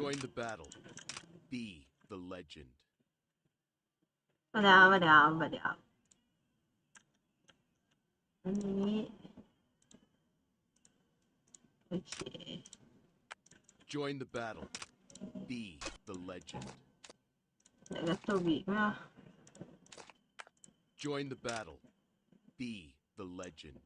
Join the battle. Be the legend. มาเดี๋ยวมาเดี๋ยวมาเดี๋ยวอันนี้โอเค Join the battle. Be the legend. เดี๋ยวจะตัวบีกมา Join the battle. Be the legend.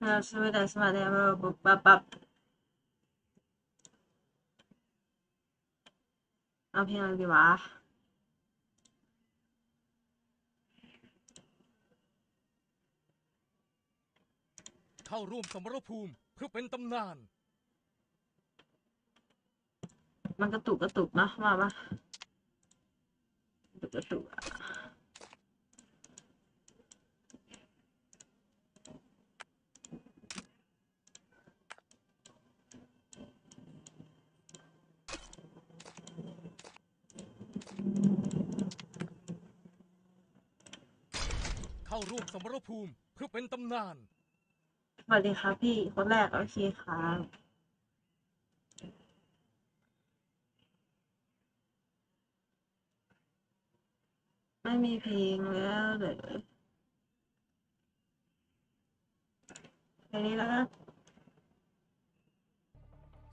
เราสมัยแต่สมัยเดียวปุ๊บปั๊บปั๊บเอาเพลงอะไรดีวะเข้าร่วมสมรภูมิเพื่อเป็นตำนาน มันกระตุกกระตุกเนอะมาปะกระตุกกระตุก เข้าร่วมสมรภูมิเพื่อเป็นตำนาน สวัสดีครับพี่คนแรกโอเคครับไม่มีเพลงแล้วเดี๋ยวเพลงนี้แล้วกัน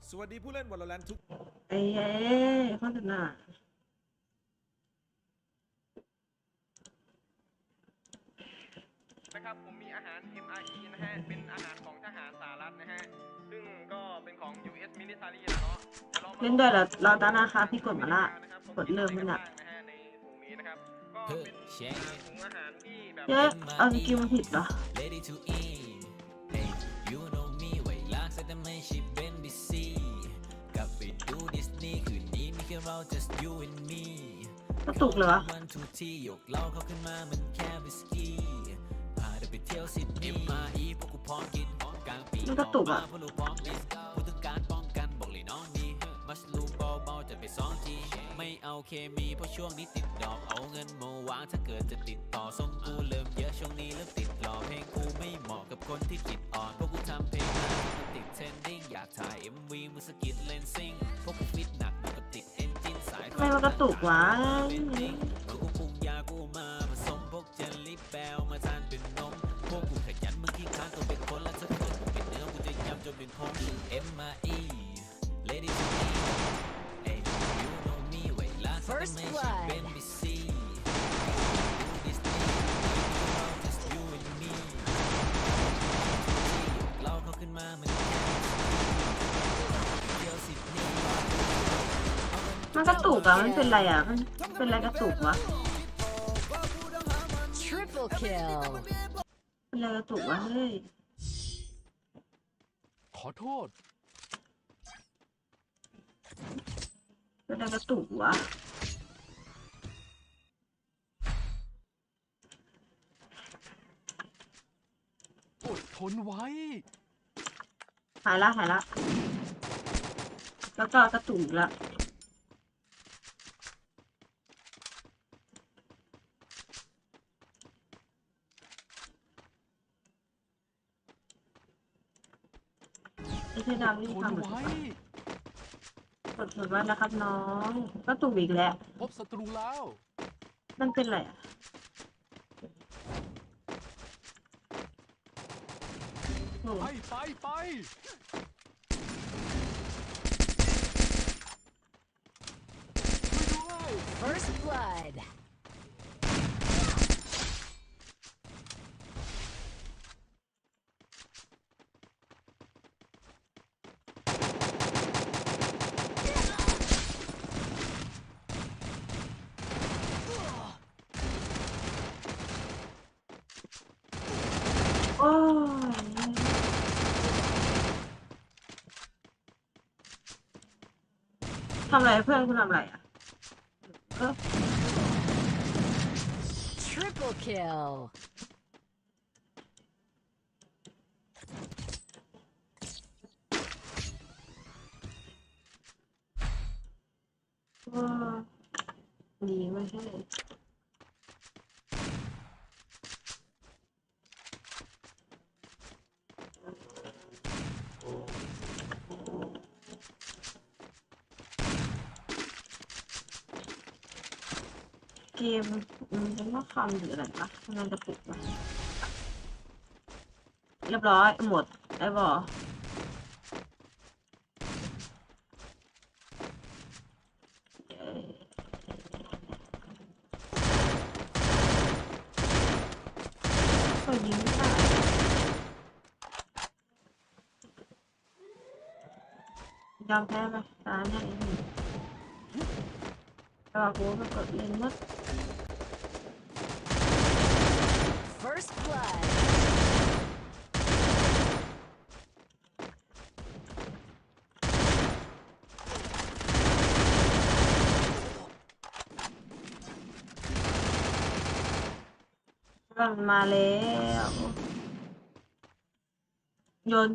สวัสดีผู้เล่น Valorant ทุก ไอ้เย้โฆษณา นะครับ ผมมีอาหาร MRE นะฮะ เป็นอาหารของทหารสหรัฐนะฮะ ซึ่งก็เป็นของ US military นะเนาะดี๋ยวรามาเล่นด้วยเหรอรอตานะคะพี่กดมาละนะครับกดเริ่มมันอะนะฮะในถุงนี้นะครับก็เป็นถุงอาหารที่แบบ เย้เอาสกิลมาผิดเหรอ ready to eat hey you know me ไว้ลากใส่แต่ไม่ใช่เบนบีซีกลับไปดูดิสนีย์คืนนี้มีแค่เรา just you and me กระตุกเหรอ วันทุกที่ยกเหล้าเขาขึ้นมามันแค่วิสกี้พา เธอไปเที่ยวซิดนีย์มาอีพวกกูพร้อมกินกลางปีมันกระตุกอะ พวกเราพร้อมดิสพูดถึงการป้องกันบอกเลยน้องดีมัสลูเบาๆจะไปสองทีไม่เอาเคมีเพราะช่วงนี้ติดดอกเอาเงินมาวางถ้าเกิดจะติดต่อส่งกูเริ่มเยอะช่วงนี้เริ่มติดหลอกเพลงกูไม่เหมาะกับคนที่จิตอ่อนเพราะกูทำเพลงมาที่มันติดเทรนดิ้งอยากถ่าย MV มือสกิดเลนซิ่งพวกกูฟิตหนักอยู่กับติดเอนจินสาย ทำไมมันกระตุกวะ เต่ไม่ใช่เป็นบีซีดูดิสนีย์ just you and me เราเขาขึ้นมาเหมือนเที่ยวซิดนีย์มันกระตุกอะมันเป็นไรอะมันเป็นอะไรกระตุกวะ Triple kill. เป็นอะไรกระตุกวะเฮ้ยข อโทษเป็นอะไรกระตุกวะอดทนไว้ หายละหายละ แล้วก็กระตุกอีกละ ไอ้เสื้อดำนี่ทนทำเหมือนไว้กดกดไว้นะครับน้องกระตุกอีกแล้ว พบศัตรูแล้วมันเป็นอะไรอะโอ้ไปไปไปช่วยด้วย First blood. โอ้ย ทำอะไรเพื่อนคุณทำอะไรอะเออ Triple kill. เออดีไม่ใช่ เกมอืมเป็นว่าคำหรืออะไรปะทำงานกระปุกปะเรียบร้อย หมดได้บ่เย้ก็ยิงไม่ได้ยอมแพ้ไปตาเนี่ย ไอ้หนึ่งแต่ว่ากูก็กดเล่นหมด First blood. มันมาแล้วโยน